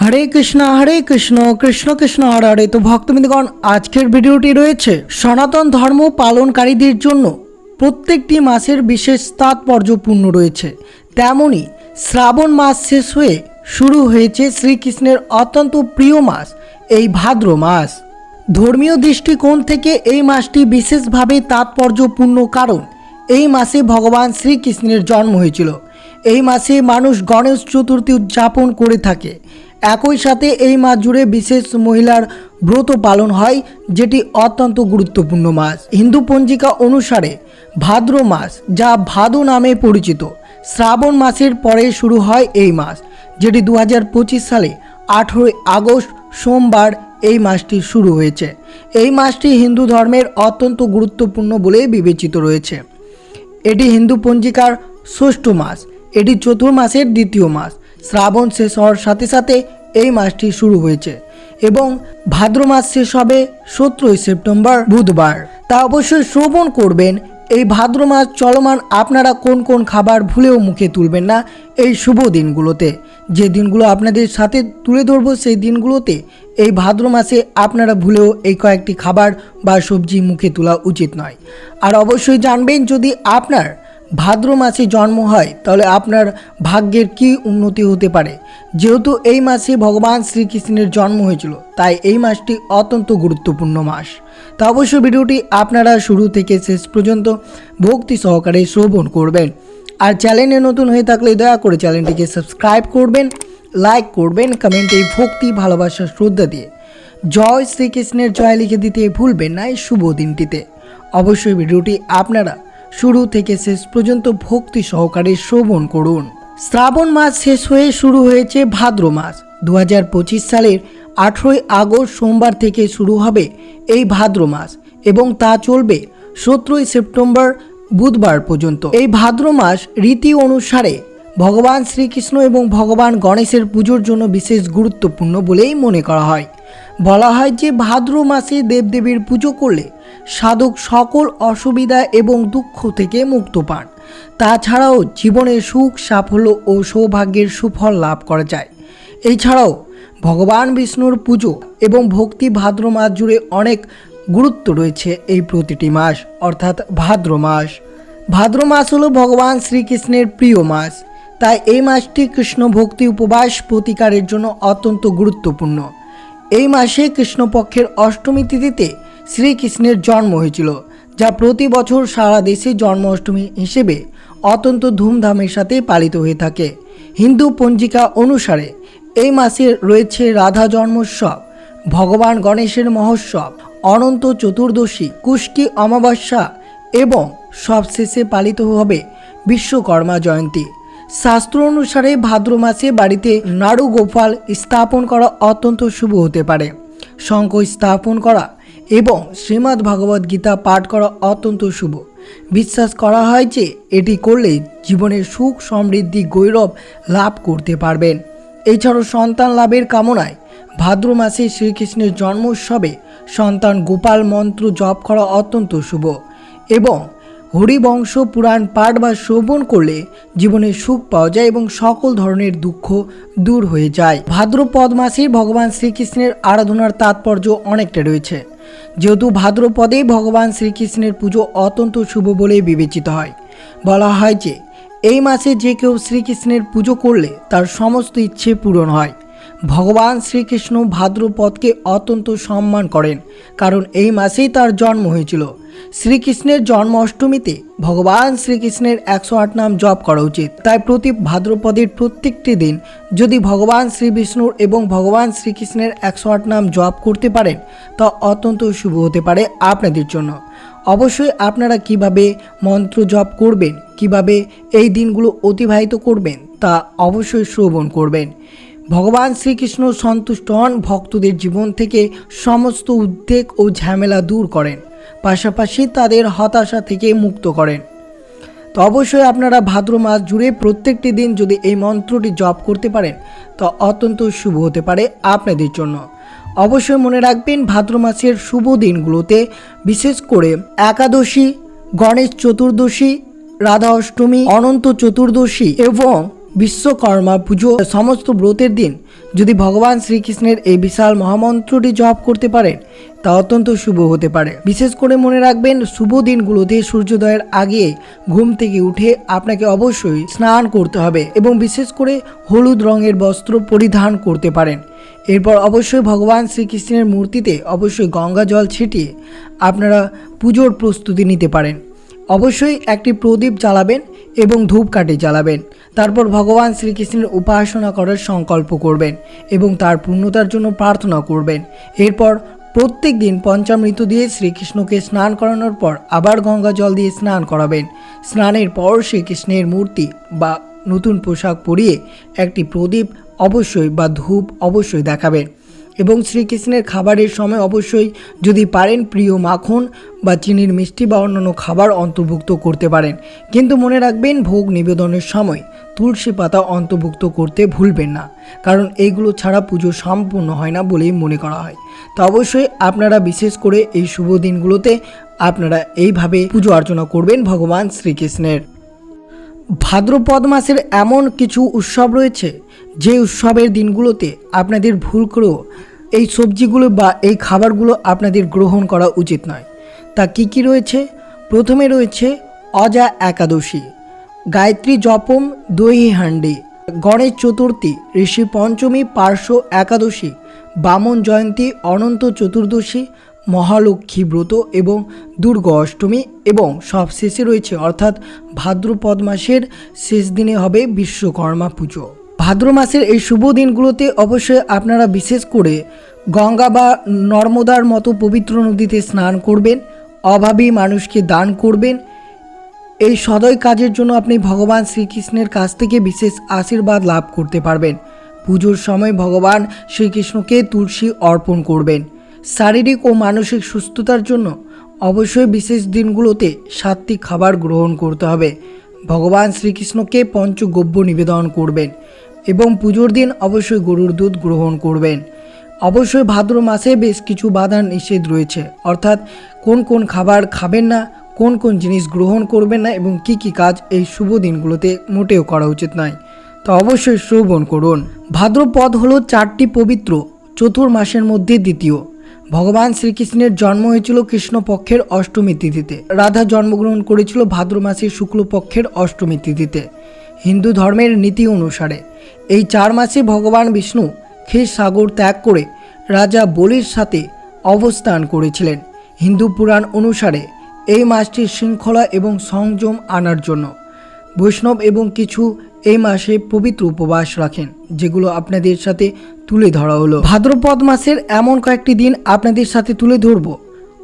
হরে কৃষ্ণ হরে কৃষ্ণ কৃষ্ণ কৃষ্ণ, হরে হরে। তো ভক্তবৃন্দগণ, আজকের ভিডিওটি রয়েছে সনাতন ধর্ম পালনকারীদের জন্য। প্রত্যেকটি মাসের বিশেষ তাৎপর্যপূর্ণ রয়েছে। তেমনই শ্রাবণ মাস শেষ হয়ে শুরু হয়েছে শ্রীকৃষ্ণের অত্যন্ত প্রিয় মাস, এই ভাদ্র মাস। ধর্মীয় দৃষ্টিকোণ থেকে এই মাসটি বিশেষভাবে তাৎপর্যপূর্ণ কারণ, এই মাসে ভগবান শ্রীকৃষ্ণের জন্ম হয়েছিল। এই মাসে মানুষ গণেশ চতুর্থী উদযাপন করে থাকে। একই সাথে এই মাস জুড়ে বিশেষ মহিলার ব্রত পালন হয়, যেটি অত্যন্ত গুরুত্বপূর্ণ মাস। হিন্দু পঞ্জিকা অনুসারে ভাদ্র মাস, যা ভাদু নামে পরিচিত। শ্রাবণ মাসের পরে শুরু হয় এই মাস, যেটি দু হাজার পঁচিশ সালে আঠেরোই আগস্ট সোমবার এই মাসটি শুরু হয়েছে। এই মাসটি হিন্দু ধর্মের অত্যন্ত গুরুত্বপূর্ণ বলে বিবেচিত রয়েছে। এটি হিন্দু পঞ্জিকার ষষ্ঠ মাস, এটি চতুর্মাসের দ্বিতীয় মাস। শ্রাবণ শেষ হওয়ার সাথে সাথে এই মাসটি শুরু হয়েছে এবং ভাদ্র মাস শেষ হবে সতেরোই সেপ্টেম্বর বুধবার। তা অবশ্যই শ্রবণ করবেন। এই ভাদ্র মাস চলমান আপনারা কোন কোন খাবার ভুলেও মুখে তুলবেন না এই শুভ দিনগুলোতে। যে দিনগুলো আপনাদের সাথে তুলে ধরবো সেই দিনগুলোতে এই ভাদ্র মাসে আপনারা ভুলেও এই কয়েকটি খাবার বা সবজি মুখে তোলা উচিত নয়। আর অবশ্যই জানবেন যদি আপনার ভাদ্র মাসে জন্ম হয়, তাহলে আপনার ভাগ্যের কি উন্নতি হতে পারে? যেহেতু এই মাসে ভগবান শ্রীকৃষ্ণের জন্ম হয়েছিল, তাই এই মাসটি অত্যন্ত গুরুত্বপূর্ণ মাস। তা অবশ্যই ভিডিওটি আপনারা শুরু থেকে শেষ পর্যন্ত ভক্তি সহকারে শ্রবণ করবেন। আর চ্যানেলে নতুন হয়ে থাকলে দয়া করে চ্যানেলটিকে সাবস্ক্রাইব করবেন, লাইক করবেন, কমেন্টে ভক্তি, ভালোবাসা, শ্রদ্ধা দিয়ে। জয় শ্রীকৃষ্ণের জয় লিখে দিতে ভুলবেন না এই শুভ দিনটিতে। অবশ্যই ভিডিওটি আপনারা শুরু থেকে শেষ পর্যন্ত ভক্তি সহকারে শ্রবণ করুন। শ্রাবণ মাস শেষ হয়ে শুরু হয়েছে ভাদ্র মাস। দু হাজার পঁচিশ সালের আঠেরোই আগস্ট সোমবার থেকে শুরু হবে এই ভাদ্র মাস এবং তা চলবে সতেরোই সেপ্টেম্বর বুধবার পর্যন্ত। এই ভাদ্র মাস রীতি অনুসারে ভগবান শ্রীকৃষ্ণ এবং ভগবান গণেশের পুজোর জন্য বিশেষ গুরুত্বপূর্ণ বলেই মনে করা হয়। বলা হয় যে ভাদ্র মাসে দেবদেবীর পুজো করলে সাধক সকল অসুবিধা এবং দুঃখ থেকে মুক্ত পান। তাছাড়াও জীবনে সুখ, সাফল্য ও সৌভাগ্যের সুফল লাভ করা যায়। এছাড়াও ভগবান বিষ্ণুর পুজো এবং ভক্তি ভাদ্র মাস জুড়ে অনেক গুরুত্ব রয়েছে এই প্রতিটি মাস, অর্থাৎ ভাদ্র মাস। ভাদ্র মাস হলো ভগবান শ্রীকৃষ্ণের প্রিয় মাস। তাই এই মাসটি কৃষ্ণ ভক্তি উপবাস প্রতিকারের জন্য অত্যন্ত গুরুত্বপূর্ণ। এই মাসে কৃষ্ণপক্ষের অষ্টমী তিথিতে শ্রীকৃষ্ণের জন্ম হয়েছিল, যা প্রতি বছর সারা দেশে জন্মাষ্টমী হিসেবে অত্যন্ত ধুমধামের সাথে পালিত হয়ে থাকে। হিন্দু পঞ্জিকা অনুসারে এই মাসে রয়েছে রাধা জন্মোৎসব, ভগবান গণেশের মহোৎসব, অনন্ত চতুর্দশী কুষ্কি অমাবস্যা এবং সবশেষে পালিত হবে বিশ্বকর্মা জয়ন্তী। শাস্ত্র অনুসারে ভাদ্র মাসে বাড়িতে নাড়ু গোপাল স্থাপন করা অত্যন্ত শুভ হতে পারে। শঙ্খ স্থাপন করা এবং শ্রীমদ্ ভগবদ গীতা পাঠ করা অত্যন্ত শুভ। বিশ্বাস করা হয় যে এটি করলে জীবনের সুখ সমৃদ্ধি গৌরব লাভ করতে পারবেন। এছাড়াও সন্তান লাভের কামনায় ভাদ্র মাসে শ্রীকৃষ্ণের জন্ম উৎসবে সন্তান গোপাল মন্ত্র জপ করা অত্যন্ত শুভ এবং হরিবংশ পুরাণ পাঠ বা শ্রবণ করলে জীবনে সুখ পাওয়া যায় এবং সকল ধরনের দুঃখ দূর হয়ে যায়। ভাদ্রপদ মাসে ভগবান শ্রীকৃষ্ণের আরাধনার তাৎপর্য অনেকটা রয়েছে। যেহেতু ভাদ্রপদে ভগবান শ্রীকৃষ্ণের পুজো অত্যন্ত শুভ বলে বিবেচিত হয়। বলা হয় যে, এই মাসে যে কেউ শ্রীকৃষ্ণের পুজো করলে তার সমস্ত ইচ্ছে পূরণ হয়। ভগবান শ্রীকৃষ্ণ ভাদ্রপদকে অত্যন্ত সম্মান করেন, কারণ এই মাসেই তার জন্ম হয়েছিল। শ্রীকৃষ্ণের জন্ম অষ্টমীতে ভগবান শ্রীকৃষ্ণের একশো আট নাম জপ করা উচিত। তাই প্রতি ভাদ্রপদের প্রত্যেকটি দিন যদি ভগবান শ্রী বিষ্ণুর এবং ভগবান শ্রীকৃষ্ণের একশো আট নাম জপ করতে পারেন, তা অত্যন্ত শুভ হতে পারে আপনাদের জন্য। অবশ্যই আপনারা কীভাবে মন্ত্র জপ করবেন, কীভাবে এই দিনগুলো অতিবাহিত করবেন, তা অবশ্যই শ্রবণ করবেন। ভগবান শ্রীকৃষ্ণ সন্তুষ্ট হন ভক্তদের জীবন থেকে সমস্ত উদ্বেগ ও ঝামেলা দূর করেন, পাশাপাশি তাদের হতাশা থেকে মুক্ত করেন। তো অবশ্যই আপনারা ভাদ্র মাস জুড়ে প্রত্যেকটি দিন যদি এই মন্ত্রটি জপ করতে পারেন, তা অত্যন্ত শুভ হতে পারে আপনাদের জন্য। অবশ্যই মনে রাখবেন ভাদ্র মাসের শুভ দিনগুলোতে বিশেষ করে একাদশী, গণেশ চতুর্দশী, রাধা অষ্টমী, অনন্ত চতুর্দশী এবং বিশ্বকর্মা পুজো সমস্ত ব্রতের দিন। যদি ভগবান শ্রীকৃষ্ণের এই বিশাল মহামন্ত্রটি জপ করতে পারেন, তা অত্যন্ত শুভ হতে পারে। বিশেষ করে মনে রাখবেন, শুভ দিনগুলোতে সূর্যোদয়ের আগে ঘুম থেকে উঠে আপনাকে অবশ্যই স্নান করতে হবে এবং বিশেষ করে হলুদ রঙের বস্ত্র পরিধান করতে পারেন। এরপর অবশ্যই ভগবান শ্রীকৃষ্ণের মূর্তিতে অবশ্যই গঙ্গা জল ছিটিয়ে আপনারা পুজোর প্রস্তুতি নিতে পারেন। অবশ্যই একটি প্রদীপ জ্বালাবেন এবং ধূপকাঠি জ্বালাবেন। তারপর ভগবান শ্রীকৃষ্ণের উপাসনা করার সংকল্প করবেন এবং তার পূর্ণতার জন্য প্রার্থনা করবেন। এরপর প্রত্যেক দিন পঞ্চামৃত দিয়ে শ্রীকৃষ্ণকে স্নান করানোর পর আবার গঙ্গা জল দিয়ে স্নান করাবেন। স্নানের পর শ্রীকৃষ্ণের মূর্তি বা নতুন পোশাক পরিয়ে একটি প্রদীপ অবশ্যই বা ধূপ অবশ্যই দেখাবেন। এবং শ্রীকৃষ্ণের খাবারের সময় অবশ্যই যদি পারেন প্রিয় মাখন বা চিনির মিষ্টি বা অন্যান্য খাবার অন্তর্ভুক্ত করতে পারেন। কিন্তু মনে রাখবেন, ভোগ নিবেদনের সময় তুলসী পাতা অন্তর্ভুক্ত করতে ভুলবেন না। কারণ এইগুলো ছাড়া পুজো সম্পূর্ণ হয় না বলেই মনে করা হয়। তো অবশ্যই আপনারা বিশেষ করে এই শুভ দিনগুলোতে আপনারা এইভাবে পুজো অর্চনা করবেন ভগবান শ্রীকৃষ্ণের। ভাদ্রপদ মাসের এমন কিছু উৎসব রয়েছে যে উৎসবের দিনগুলোতে আপনাদের ভুল করেও এই সবজিগুলো বা এই খাবারগুলো আপনাদের গ্রহণ করা উচিত নয়। তা কি কি রয়েছে? প্রথমে রয়েছে অজা একাদশী, গায়ত্রী জপম দহি হান্ডি, গণেশ চতুর্থী, ঋষি পঞ্চমী, পার্শ্ব একাদশী, বামন জয়ন্তী, অনন্ত চতুর্দশী, মহালক্ষ্মী ব্রত এবং দুর্গা অষ্টমী এবং সবশেষে রয়েছে অর্থাৎ ভাদ্রপদ মাসের শেষ দিনে হবে বিশ্বকর্মা পুজো। ভাদ্র মাসের এই শুভ দিনগুলোতে অবশ্যই আপনারা বিশেষ করে গঙ্গা বা নর্মদার মতো পবিত্র নদীতে স্নান করবেন, অভাবী মানুষকে দান করবেন। এই সদয় কাজের জন্য আপনি ভগবান শ্রীকৃষ্ণের কাছ থেকে বিশেষ আশীর্বাদ লাভ করতে পারবেন। পুজোর সময় ভগবান শ্রীকৃষ্ণকে তুলসী অর্পণ করবেন। শারীরিক ও মানসিক সুস্থতার জন্য অবশ্যই বিশেষ দিনগুলোতে সাত্বিক খাবার গ্রহণ করতে হবে। ভগবান শ্রীকৃষ্ণকে পঞ্চগব্য নিবেদন করবেন। এবং পুজোর দিন অবশ্যই গরুর দুধ গ্রহণ করবেন। অবশ্যই ভাদ্র মাসে বেশ কিছু বাধা নিষেধ রয়েছে। অর্থাৎ কোন কোন খাবার খাবেন না, কোন কোন জিনিস গ্রহণ করবেন না এবং কি কি কাজ এই শুভ দিনগুলোতে মোটেও করা উচিত নয়। তো অবশ্যই শ্রবণ করুন। ভাদ্রপদ হলো চারটি পবিত্র, চতুর মাসের মধ্যে দ্বিতীয়। ভগবান শ্রীকৃষ্ণের জন্ম হয়েছিল কৃষ্ণপক্ষের অষ্টমী তিথিতে। রাধা জন্মগ্রহণ করেছিল ভাদ্র মাসের শুক্লপক্ষের অষ্টমী তিথিতে। হিন্দু ধর্মের নীতি অনুসারে। এই চার মাসে ভগবান বিষ্ণু ক্ষীর সাগর ত্যাগ করে রাজা বলির সাথে অবস্থান করেছিলেন। হিন্দু পুরাণ অনুসারে এই মাসটি শৃঙ্খলা এবং সংযম আনার জন্য। বৈষ্ণব এবং কিছু এই মাসে পবিত্র উপবাস রাখেন, যেগুলো আপনাদের সাথে তুলে ধরা হলো। ভাদ্রপদ মাসের এমন কয়েকটি দিন আপনাদের সাথে তুলে ধরব।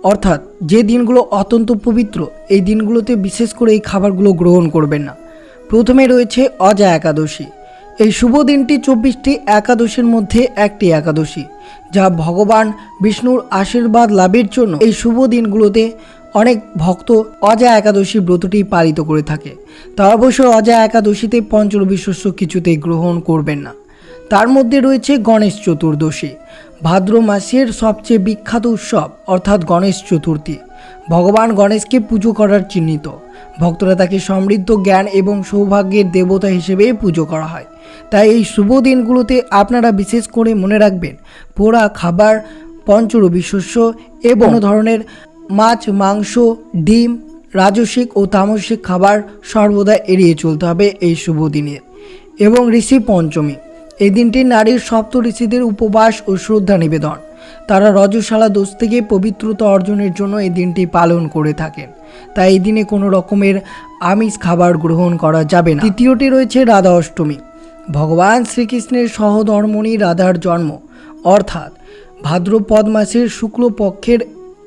অর্থাৎ যে দিনগুলো অত্যন্ত পবিত্র, এই দিনগুলোতে বিশেষ করে এই খাবারগুলো গ্রহণ করবেন না। প্রথমে রয়েছে অজা একাদশী। এই শুভ দিনটি চব্বিশটি একাদশীর মধ্যে একটি একাদশী, যা ভগবান বিষ্ণুর আশীর্বাদ লাভের জন্য এই শুভ দিনগুলোতে অনেক ভক্ত অজা একাদশী ব্রতটি পালিত করে থাকে। তা অবশ্য অজা একাদশীতে পঞ্চরবি শস্য কিছুতেই গ্রহণ করবেন না। তার মধ্যে রয়েছে গণেশ চতুর্দশী, ভাদ্র মাসের সবচেয়ে বিখ্যাত উৎসব, অর্থাৎ গণেশ চতুর্থী। ভগবান গণেশকে পুজো করার চিহ্নিত। ভক্তরা তাকে সমৃদ্ধ জ্ঞান এবং সৌভাগ্যের দেবতা হিসেবে পুজো করা হয়। তাই এই শুভ দিনগুলোতে আপনারা বিশেষ করে মনে রাখবেন, পোড়া খাবার, পঞ্চরবি শস্য এবং ধরনের মাছ, মাংস, ডিম, রাজসিক ও তামসিক খাবার সর্বদা এড়িয়ে চলতে হবে এই শুভ দিনে। এবং ঋষি পঞ্চমী, এই দিনটি নারীর সপ্ত ঋষিদের উপবাস ও শ্রদ্ধা নিবেদন। তারা রজশালা দোষ থেকে পবিত্রতা অর্জনের জন্য এই দিনটি পালন করে থাকেন। তাই এই দিনে কোনো রকমের আমিষ খাবার গ্রহণ করা যাবে না। তৃতীয়টি রয়েছে রাধা অষ্টমী ভগবান শ্রীকৃষ্ণের সহধর্মণী রাধার জন্ম। অর্থাৎ ভাদ্রপদ মাসের শুক্লপক্ষের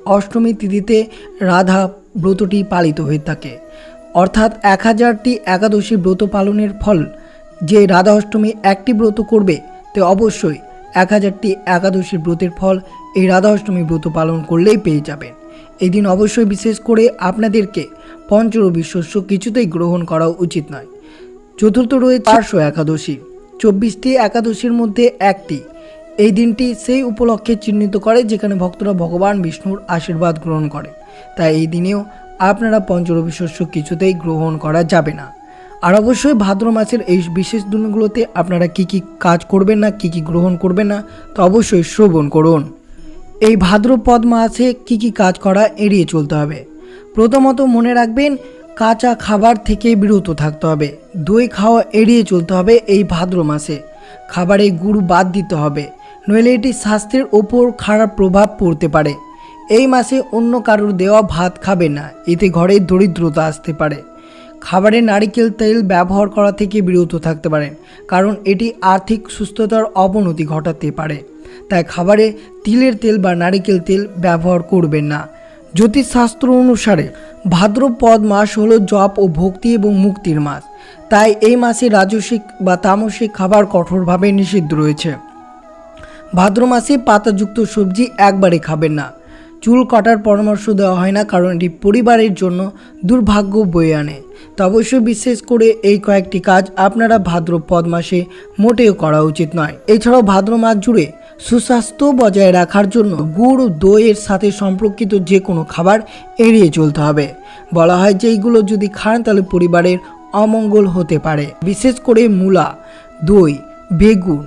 অষ্টমী তিথিতে রাধা ব্রতটি পালিত হয়ে থাকে। অর্থাৎ এক হাজারটি একাদশী ব্রত পালনের ফল যে রাধা অষ্টমী একটি ব্রত করবে, তে অবশ্যই এক হাজারটি একাদশী ব্রতের ফল এই রাধা অষ্টমী ব্রত পালন করলেই পেয়ে যাবেন। এই দিন অবশ্যই বিশেষ করে আপনাদেরকে পঞ্চরবি শস্য কিছুতেই গ্রহণ করা উচিত নয়। চতুর্থ রয়েছে পার্শ্ব একাদশী। চব্বিশটি একাদশীর মধ্যে একটি। এই দিনটি সেই উপলক্ষে চিহ্নিত করে যেখানে ভক্তরা ভগবান বিষ্ণুর আশীর্বাদ গ্রহণ করে। তাই এই দিনেও আপনারা পঞ্চরবি শস্য কিছুতেই গ্রহণ করা যাবে না। আর অবশ্যই ভাদ্র মাসের এই বিশেষ দিনগুলোতে আপনারা কি কি কাজ করবেন না কি কি গ্রহণ করবেন না তো অবশ্যই শ্রবণ করুন। এই ভাদ্রপদ মাসে কি কি কাজ করা এড়িয়ে চলতে হবে। প্রথমত মনে রাখবেন কাঁচা খাবার থেকে বিরত থাকতে হবে। দই খাওয়া এড়িয়ে চলতে হবে এই ভাদ্র মাসে। খাবারে গুড় বাদ দিতে হবে। নইলে এটি স্বাস্থ্যের ওপর খারাপ প্রভাব পড়তে পারে। এই মাসে অন্য কারোর দেওয়া ভাত খাবে না। এতে ঘরে দরিদ্রতা আসতে পারে। খাবারে নারিকেল তেল ব্যবহার করা থেকে বিরত থাকতে পারেন কারণ এটি আর্থিক সুস্থতার অবনতি ঘটাতে পারে। তাই খাবারে তিলের তেল বা নারিকেল তেল ব্যবহার করবেন না। জ্যোতিষশাস্ত্র অনুসারে ভাদ্রপদ মাস হলো জপ ও ভক্তি এবং মুক্তির মাস। তাই এই মাসে রাজসিক বা তামসিক খাবার কঠোরভাবে নিষিদ্ধ রয়েছে। ভাদ্র মাসে পাতাযুক্ত সবজি একবারে খাবেন না। চুল কাটার পরামর্শ দেওয়া হয় না কারণ এটি পরিবারের জন্য দুর্ভাগ্য বয়ে আনে। তো অবশ্যই বিশেষ করে এই কয়েকটি কাজ আপনারা ভাদ্রপদ মাসে মোটেও করা উচিত নয়। এছাড়াও ভাদ্র মাস জুড়ে সুস্বাস্থ্য বজায় রাখার জন্য গুড়, দইয়ের সাথে সম্পর্কিত যে কোনো খাবার এড়িয়ে চলতে হবে। বলা হয় যে এইগুলো যদি খান, তাহলে পরিবারের অমঙ্গল হতে পারে। বিশেষ করে মূলা, দই, বেগুন,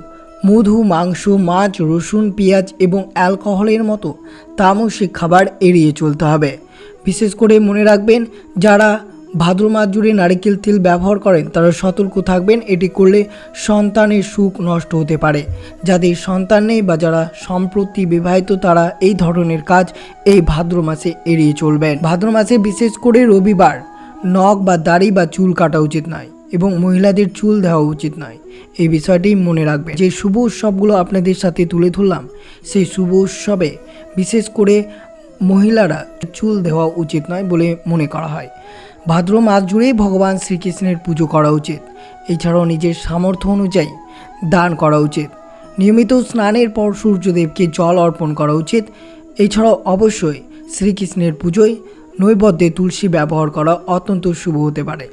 মধু, মাংস, মাছ, রসুন, পেঁয়াজ এবং অ্যালকোহলের মতো তামসিক খাবার এড়িয়ে চলতে হবে। বিশেষ করে মনে রাখবেন, যারা ভাদ্র মাস জুড়ে নারিকেল তেল ব্যবহার করেন, তারা সতর্ক থাকবেন, এটি করলে সন্তানের সুখ নষ্ট হতে পারে। যাদের সন্তান নেই বা যারা সম্প্রতি বিবাহিত, তারা এই ধরনের কাজ এই ভাদ্র মাসে এড়িয়ে চলবেন। ভাদ্র মাসে বিশেষ করে রবিবার, নখ বা দাড়ি বা চুল কাটা উচিত নয় এবং মহিলাদের চুল দেওয়া উচিত নয়। এই বিষয়টি মনে রাখবেন। যে শুভ উৎসবগুলো আপনাদের সাথে তুলে ধরলাম, সেই শুভ উৎসবে বিশেষ করে মহিলারা চুল দেওয়া উচিত নয় বলে মনে করা হয়। ভাদ্র মাস জুড়েই ভগবান শ্রীকৃষ্ণের পুজো করা উচিত। এছাড়াও নিজের সামর্থ্য অনুযায়ী দান করা উচিত। নিয়মিত স্নানের পর সূর্যদেবকে জল অর্পণ করা উচিত। এছাড়াও অবশ্যই শ্রীকৃষ্ণের পুজোয় নৈবেদ্যে তুলসী ব্যবহার করা অত্যন্ত শুভ হতে পারে।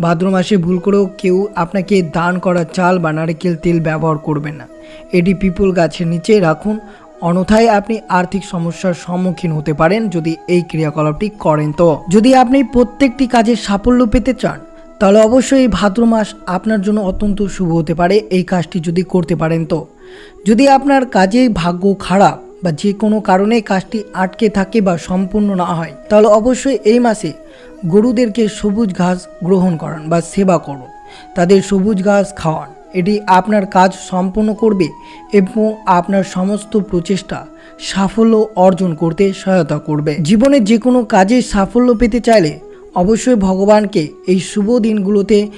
ভাদ্র মাসে ভুল করেও কেউ আপনাকে দান করা চাল বা নারকেল তেল ব্যবহার করবেন না। এটি পিপুল গাছের নিচে রাখুন অন্যথায় আপনি আর্থিক সমস্যার সম্মুখীন হতে পারেন যদি এই ক্রিয়াকলাপটি করেন তো। যদি আপনি প্রত্যেকটি কাজে সাফল্য পেতে চান, তাহলে অবশ্যই এই ভাদ্র মাস আপনার জন্য অত্যন্ত শুভ হতে পারে, এই কাজটি যদি করতে পারেন তো। যদি আপনার কাজে ভাগ্য খারাপ বা যে কোনো কারণে কাজটি আটকে থাকে বা সম্পূর্ণ না হয়, তাহলে অবশ্যই এই মাসে গরুদেরকে সবুজ ঘাস গ্রহণ করান বা সেবা করুন। তাদের সবুজ ঘাস খাওয়ান। এটি আপনার কাজ সম্পন্ন করবে এবং আপনার সমস্ত প্রচেষ্টা সাফল্য অর্জন করতে সহায়তা করবে। জীবনে যে কোনো কাজে সাফল্য পেতে চাইলে অবশ্যই ভগবানকে এই শুভ দিনগুলোতে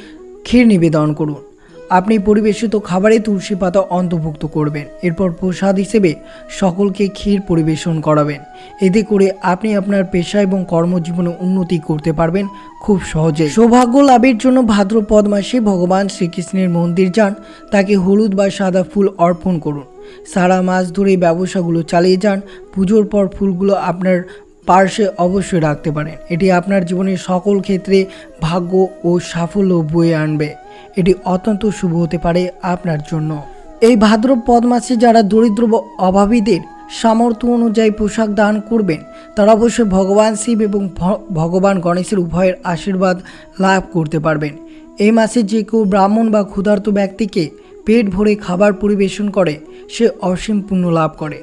ক্ষীর নিবেদন করুন। আপনি পরিবেশিত খাবারে তুলসী পাতা অন্তর্ভুক্ত করবেন। এরপর প্রসাদ হিসেবে সকলকে ক্ষীর পরিবেশন করাবেন। এতে করে আপনি আপনার পেশা এবং কর্মজীবনে উন্নতি করতে পারবেন খুব সহজে। সৌভাগ্য লাভের জন্য ভাদ্রপদ মাসে ভগবান শ্রীকৃষ্ণের মন্দির যান। তাকে হলুদ বা সাদা ফুল অর্পণ করুন। সারা মাস ধরে ব্যবসাগুলো চালিয়ে যান। পুজোর পর ফুলগুলো আপনার পার্শ্বে অবশ্যই রাখতে পারেন। এটি আপনার জীবনের সকল ক্ষেত্রে ভাগ্য ও সাফল্য বয়ে আনবে। এটি অত্যন্ত শুভ হতে পারে আপনার জন্য। এই ভাদ্রপদ মাসে যারা দরিদ্র অভাবীদের সামর্থ্য অনুযায়ী পোশাক দান করবেন, তারা অবশ্যই ভগবান শিব এবং ভগবান গণেশের উভয়ের আশীর্বাদ লাভ করতে পারবেন। এই মাসে যে কেউ ব্রাহ্মণ বা ক্ষুধার্ত ব্যক্তিকে পেট ভরে খাবার পরিবেশন করে, সে অসীম পুণ্য লাভ করে।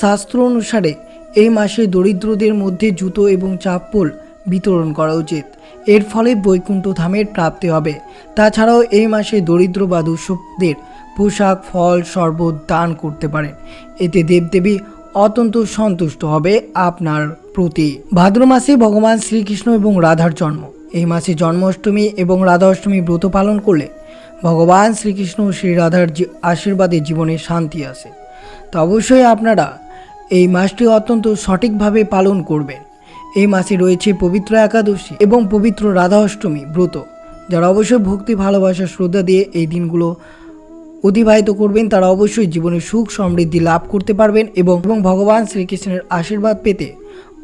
শাস্ত্র অনুসারে এই মাসে দরিদ্রদের মধ্যে জুতো এবং চাপ্পল বিতরণ করা উচিত। এর ফলে বৈকুণ্ঠ ধামের প্রাপ্তি হবে। তাছাড়াও এই মাসে দরিদ্র বা দুঃসবদের পোশাক, ফল, শরবত দান করতে পারেন এতে দেবদেবী অত্যন্ত সন্তুষ্ট হবে আপনার প্রতি। ভাদ্র মাসে ভগবান শ্রীকৃষ্ণ এবং রাধার জন্ম। এই মাসে জন্মাষ্টমী এবং রাধা অষ্টমী ব্রত পালন করলে ভগবান শ্রীকৃষ্ণ ও শ্রী রাধার আশীর্বাদে জীবনে শান্তি আসে। তো অবশ্যই আপনারা এই মাসটি অত্যন্ত সঠিকভাবে পালন করবেন। এই মাসে রয়েছে পবিত্র একাদশী এবং পবিত্র রাধা অষ্টমী ব্রত, যারা অবশ্যই ভক্তি, ভালোবাসা, শ্রদ্ধা দিয়ে এই দিনগুলো অতিবাহিত করবেন, তারা অবশ্যই জীবনে সুখ সমৃদ্ধি লাভ করতে পারবেন এবং এবং ভগবান শ্রীকৃষ্ণের আশীর্বাদ পেতে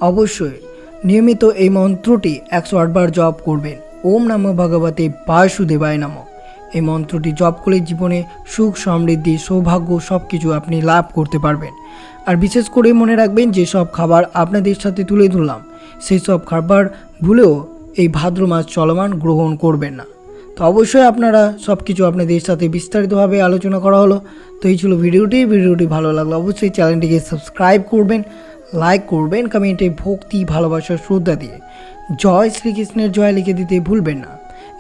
অবশ্যই নিয়মিত এই মন্ত্রটি একশো আটবার জপ করবেন। ওম নমঃ ভগবতে বাসুদেবায় নমঃ। এই মন্ত্রটি জপ করে জীবনে সুখ, সমৃদ্ধি, সৌভাগ্য সব কিছু আপনি লাভ করতে পারবেন। আর বিশেষ করে মনে রাখবেন যে সব খাবার আপনাদের সাথে তুলে ধরলাম। সেই সব খাবার ভুলেও এই ভাদ্র মাস চলমান গ্রহণ করবেন না। তো অবশ্যই আপনারা সব কিছু আপনাদের সাথে বিস্তারিতভাবে আলোচনা করা হলো। তো এই ছিল ভিডিওটি। ভিডিওটি ভালো লাগল অবশ্যই চ্যানেলটিকে সাবস্ক্রাইব করবেন, লাইক করবেন, কমেন্টে ভক্তি, ভালোবাসা, শ্রদ্ধা দিয়ে। জয় শ্রীকৃষ্ণের জয় লিখে দিতে ভুলবেন না।